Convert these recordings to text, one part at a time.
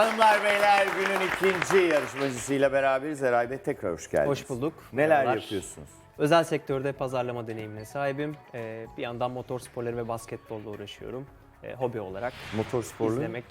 Hanımlar beyler günün ikinci yarışmacısıyla beraberiz. Eray Bey tekrar hoş geldiniz. Hoş bulduk. Neler Merhabalar. yapıyorsunuz? Özel sektörde pazarlama deneyimine sahibim. Ee, bir yandan motorsporları ve basketbolla uğraşıyorum. Ee, hobi olarak Motor sporları. izlemek,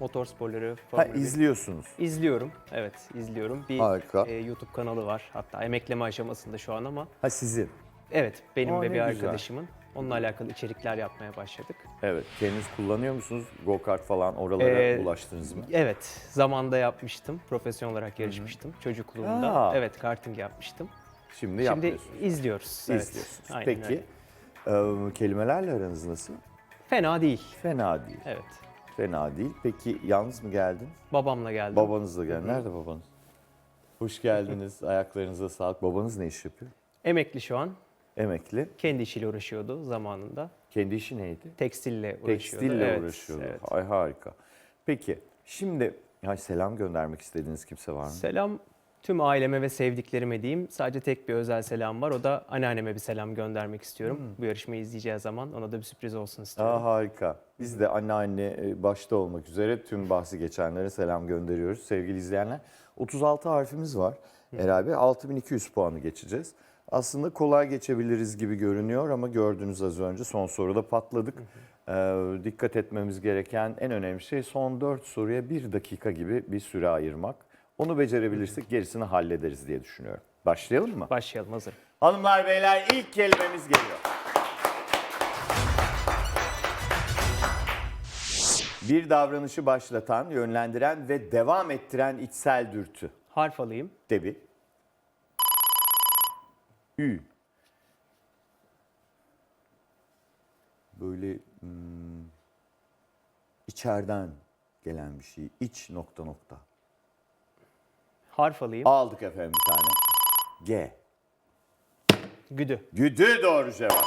motorsporları, Ha, Formula bir- izliyorsunuz. izliyorum. Evet, izliyorum. Bir Harika. e, YouTube kanalı var. Hatta emekleme aşamasında şu an ama Ha sizin. evet benim Aa, ve ne bir güzel. arkadaşımın. Onunla alakalı içerikler yapmaya başladık. Evet. Kendiniz kullanıyor musunuz? Go kart falan oralara Ee, ulaştınız mı? Evet, zamanda yapmıştım. Profesyonel olarak yarışmıştım. Çocukluğumda. Aa. Evet, karting yapmıştım. Şimdi, Şimdi yapmıyorsunuz. izliyoruz. Evet, İzliyorsunuz. aynen Peki öyle. e, kelimelerle aranız nasıl? Fena değil. Fena değil. Evet. Fena değil. Peki yalnız mı geldin? Babamla geldim. Babanızla geldin. Nerede babanız? Hoş geldiniz. Ayaklarınıza sağlık. Babanız ne iş yapıyor? Emekli şu an. Emekli. Kendi işiyle uğraşıyordu zamanında. Kendi işi neydi? Tekstille uğraşıyordu. Tekstille Evet, uğraşıyordu. evet. Ay harika. Peki şimdi ya selam göndermek istediğiniz kimse var mı? Selam tüm aileme ve sevdiklerime diyeyim. Sadece tek bir özel selam var. O da anneanneme bir selam göndermek istiyorum. Hmm. Bu yarışmayı izleyeceği zaman ona da bir sürpriz olsun istiyorum. Aa, harika. Biz de anneanne e, başta olmak üzere tüm bahsi geçenlere selam gönderiyoruz sevgili izleyenler. 36 harfimiz var. Herhalde 6200 puanı geçeceğiz. Aslında kolay geçebiliriz gibi görünüyor ama gördüğünüz az önce son soruda patladık. Ee, dikkat etmemiz gereken en önemli şey son 4 soruya 1 dakika gibi bir süre ayırmak. Onu becerebilirsek gerisini hallederiz diye düşünüyorum. Başlayalım mı? Başlayalım hazır. Hanımlar beyler ilk kelimemiz geliyor. Bir davranışı başlatan, yönlendiren ve devam ettiren içsel dürtü. Harf alayım. Debi. Ü. Böyle hmm, içeriden gelen bir şey. İç nokta nokta. Harf alayım. Aldık efendim bir tane. G. Güdü. Güdü doğru cevap.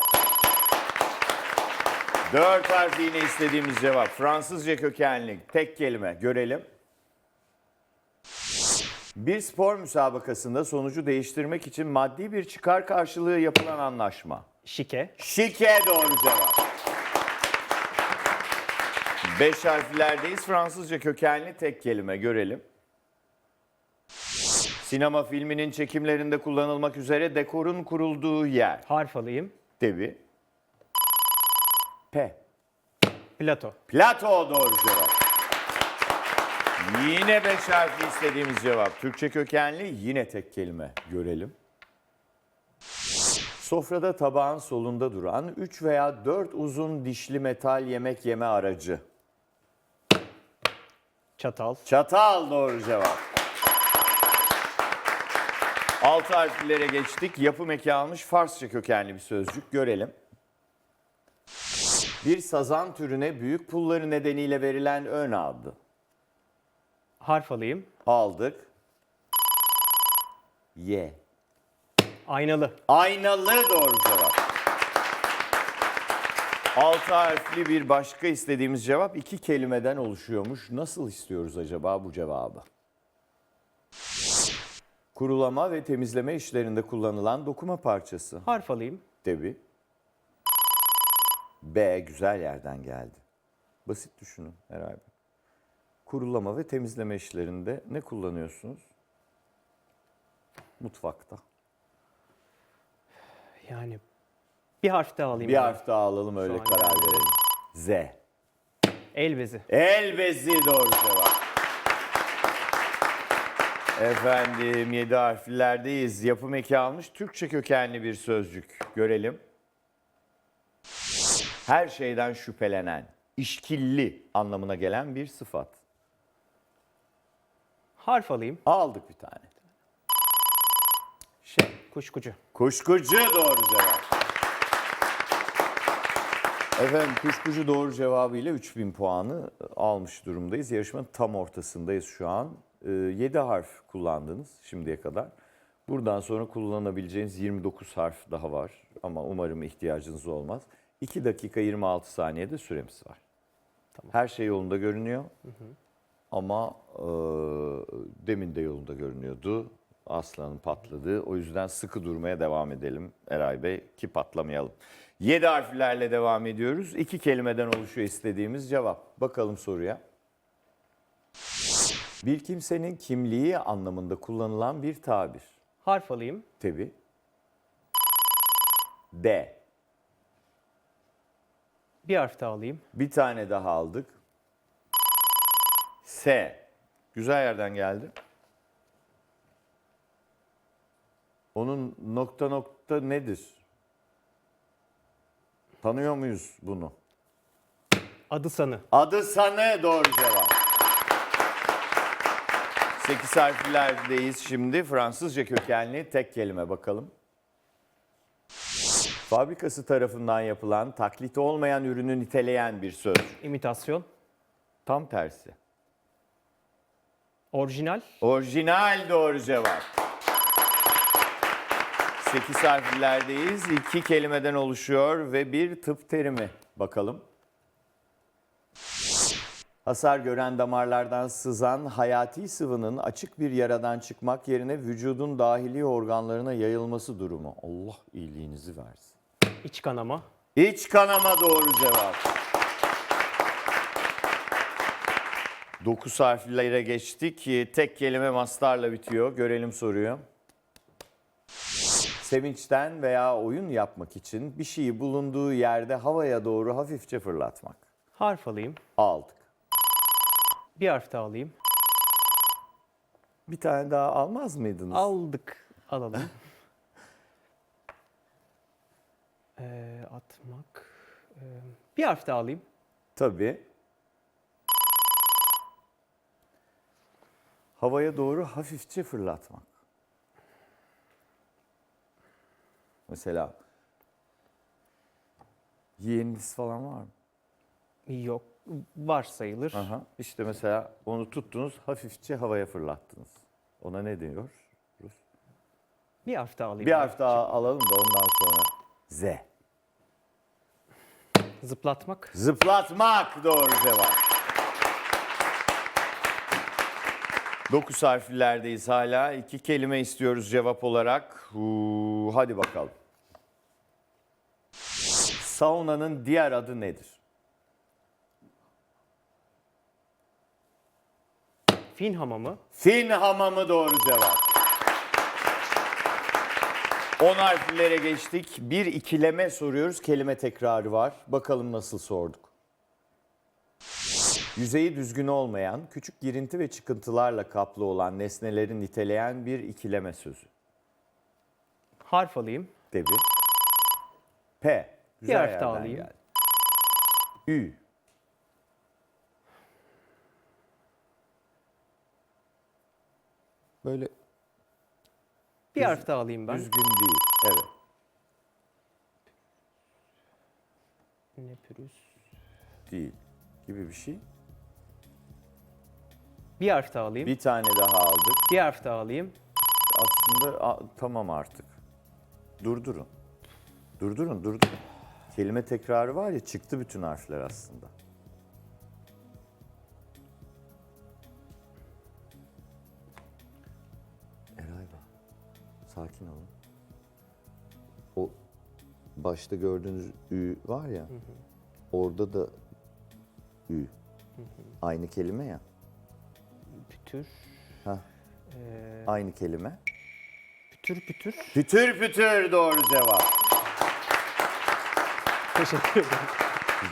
Dört harf yine istediğimiz cevap. Fransızca kökenli. Tek kelime. Görelim. Bir spor müsabakasında sonucu değiştirmek için maddi bir çıkar karşılığı yapılan anlaşma. Şike. Şike doğru cevap. Beş harflerdeyiz. Fransızca kökenli tek kelime. Görelim. Sinema filminin çekimlerinde kullanılmak üzere dekorun kurulduğu yer. Harf alayım. Devi. P. Plato. Plato doğru cevap. Yine beş harfli istediğimiz cevap. Türkçe kökenli yine tek kelime. Görelim. Sofrada tabağın solunda duran 3 veya 4 uzun dişli metal yemek yeme aracı. Çatal. Çatal doğru cevap. Altı harflilere geçtik. Yapım eki almış Farsça kökenli bir sözcük. Görelim. Bir sazan türüne büyük pulları nedeniyle verilen ön adı. Harf alayım. Aldık. Y. Aynalı. Aynalı doğru cevap. Altı harfli bir başka istediğimiz cevap iki kelimeden oluşuyormuş. Nasıl istiyoruz acaba bu cevabı? Kurulama ve temizleme işlerinde kullanılan dokuma parçası. Harf alayım. Debi. B güzel yerden geldi. Basit düşünün herhalde. Kurulama ve temizleme işlerinde ne kullanıyorsunuz? Mutfakta. Yani bir harf daha alayım. Bir ben. harf daha alalım öyle an karar geldi. verelim. Z. El bezi. El bezi doğru cevap. Efendim 7 harflerdeyiz. Yapım eki almış Türkçe kökenli bir sözcük. Görelim. Her şeyden şüphelenen, işkilli anlamına gelen bir sıfat. Harf alayım. Aldık bir tane. Şey. Kuşkucu. Kuşkucu doğru cevap. Efendim kuşkucu doğru cevabıyla 3000 puanı almış durumdayız. Yarışmanın tam ortasındayız şu an. 7 harf kullandınız şimdiye kadar. Buradan sonra kullanabileceğiniz 29 harf daha var ama umarım ihtiyacınız olmaz. 2 dakika 26 saniyede süremiz var. Her şey yolunda görünüyor. Ama e, demin de yolunda görünüyordu. Aslanın patladığı. O yüzden sıkı durmaya devam edelim Eray Bey ki patlamayalım. 7 harflerle devam ediyoruz. İki kelimeden oluşuyor istediğimiz cevap. Bakalım soruya. Bir kimsenin kimliği anlamında kullanılan bir tabir. Harf alayım. Tabi. D. Bir harf daha alayım. Bir tane daha aldık. S. Güzel yerden geldi. Onun nokta nokta nedir? Tanıyor muyuz bunu? Adı sanı. Adı Sanı doğru cevap. 8 harflerdeyiz şimdi. Fransızca kökenli tek kelime bakalım. Fabrikası tarafından yapılan taklit olmayan ürünü niteleyen bir söz. İmitasyon. Tam tersi. Orijinal. Orijinal doğru cevap. 8 harflerdeyiz. İki kelimeden oluşuyor ve bir tıp terimi. Bakalım. Hasar gören damarlardan sızan hayati sıvının açık bir yaradan çıkmak yerine vücudun dahili organlarına yayılması durumu. Allah iyiliğinizi versin. iç kanama. İç kanama doğru cevap. 9 harflere geçtik. Tek kelime mastarla bitiyor. Görelim soruyu. Sevinçten veya oyun yapmak için bir şeyi bulunduğu yerde havaya doğru hafifçe fırlatmak. Harf alayım. Aldık. Bir harf daha alayım. Bir tane daha almaz mıydınız? Aldık. Alalım. Ee, atmak. Ee, bir harf daha alayım. Tabii. Havaya doğru hafifçe fırlatmak. Mesela yeğeniniz falan var mı? Yok. Var sayılır. Aha. İşte mesela onu tuttunuz hafifçe havaya fırlattınız. Ona ne diyor? Bir harf daha alayım. Bir harf daha alalım da ondan sonra. Z. Zıplatmak. Zıplatmak doğru cevap. 9 harflerdeyiz hala. İki kelime istiyoruz cevap olarak. Huu, hadi bakalım. Saunanın diğer adı nedir? Fin hamamı. Fin hamamı doğru cevap. 10 harflere geçtik. Bir ikileme soruyoruz. Kelime tekrarı var. Bakalım nasıl sorduk. Yüzeyi düzgün olmayan, küçük girinti ve çıkıntılarla kaplı olan nesneleri niteleyen bir ikileme sözü. Harf alayım. Debi. P. Güzel harf daha yerden alayım. geldi. Ü. Böyle Bir harf daha alayım ben. düzgün değil. Evet. Ne pürüz. Değil. Gibi bir şey. Bir harf daha alayım. Bir, Bir tane daha aldık. harf daha alayım. Aslında a- tamam artık. Durdurun. Durdurun, durdurun. Kelime tekrarı var ya çıktı bütün harfler aslında. Eray bak. Sakin olun. O başta gördüğünüz ü var ya. Orada da ü. Aynı kelime ya. Pütür. Hah. Ee, Aynı kelime. pütür pütür. Pütür pütür doğru cevap. Teşekkür ederim.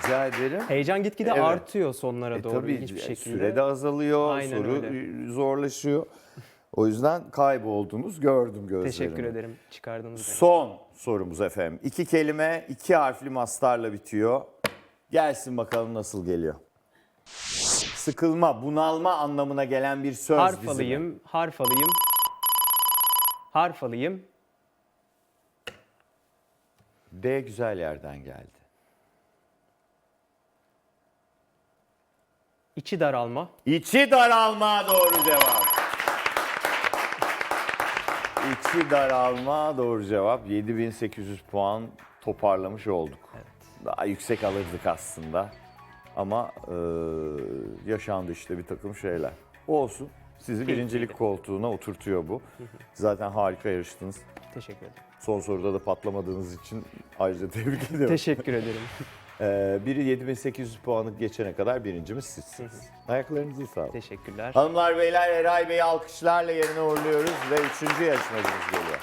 Rica ederim. Heyecan gitgide Evet. artıyor sonlara E doğru tabii ilginç bir şekilde. sürede azalıyor, Aynen soru öyle. zorlaşıyor. O yüzden kayboldunuz gördüm gözlerimi. Teşekkür ederim çıkardığınız için. Son sorumuz efendim. İki kelime, iki harfli mastarla bitiyor. Gelsin bakalım nasıl geliyor. Sıkılma, bunalma anlamına gelen bir söz Harf dizimi. alayım, harf alayım. Harf alayım. D güzel yerden geldi. İçi daralma. İçi daralma doğru cevap. İçi daralma doğru cevap. 7800 puan toparlamış olduk. Daha yüksek alırdık aslında. Ama e, yaşandı işte bir takım şeyler. Olsun. Sizi birincilik koltuğuna oturtuyor bu. Zaten harika yarıştınız. Teşekkür ederim. Son soruda da patlamadığınız için ayrıca tebrik ediyorum. Teşekkür ederim. Ee, biri 7800 puanı geçene kadar birincimiz sizsiniz. Ayaklarınızı sağlık. Teşekkürler. Hanımlar beyler Eray Bey'i alkışlarla yerine uğurluyoruz ve üçüncü yarışmacımız geliyor.